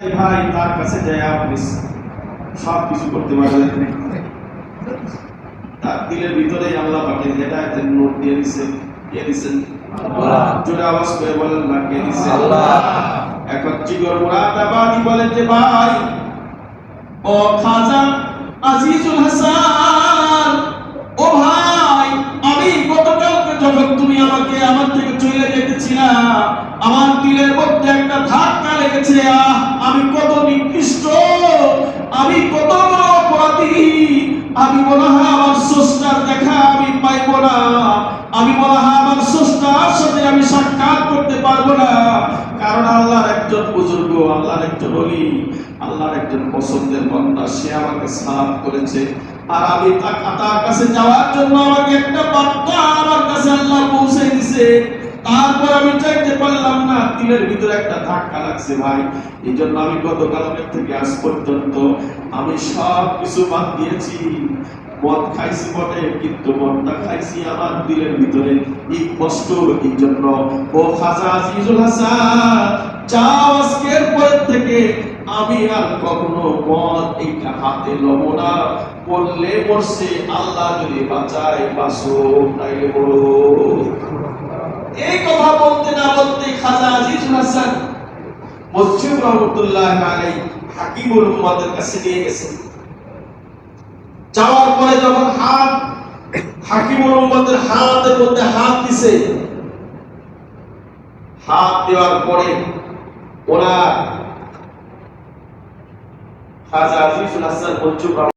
ভাই তার কাছে যায় আপনি সব কিছু করতে পারবেন তার দিলের ভিতরে আল্লাহ পাকে হেদায়েতের নোট দিয়ে দিছে দিছেন। জোরে আওয়াজ করে বলেন না কে দিছে। আল্লাহ। এখন জিগর মুরাদাবাদি বলেন যে ভাই ও খাজা আজিজুল হাসান ও ভাই আমি গতকালকে যখন তুমি আমাকে আমার থেকে চলে যেতেছিলা আমার দিলের মধ্যে একটা ধাক্কা লেগেছে আহ আমি কত নিকৃষ্ট আমি কত বড় অপরাধী আমি মনে হয় আমার স্রষ্টার দেখা আমি পাইব না। আমি মনে হয় আমার স্রষ্টার সাথে আমি সাক্ষাৎ করতে পারব না। কারণ আল্লাহর একজন বুজুর্গ, আল্লাহর একজন অলি আল্লাহর একজন পছন্দের বান্দা, সে আমাকে সালাম করেছে। আর আমি তার কাছে যাওয়ার জন্য আমাকে একটা বার্তা আমার কাছে আল্লাহ পৌঁছে দিছে। তারপর আমি চাইতে পারলাম না দিলের ভিতরে একটা ধাক্কা লাগছে ভাই। এই জন্য আমি গতকালকের থেকে আজ পর্যন্ত আমি সব কিছু বাদ দিয়েছি। মদ খাইছি বটে, কিন্তু মদটা খাইছি আমার দিলের ভিতরে এই কষ্ট এই জন্য ও খাজা আজিজুল হাসান, যাও আজকের পর থেকে। আমি আর কখনো মদ এইটা হাতে লব না। পড়লে আল্লাহ যদি বাঁচায় বাসো তাইলে বড় এই কথা বলতে না বলতে খাজা যাওয়ার পরে যখন হাত, হাকিমুল উম্মাদের হাতের মধ্যে হাত দিছে, হাত দেওয়ার পরে ওরা খাজা আজিজুল হাসান মঞ্জুর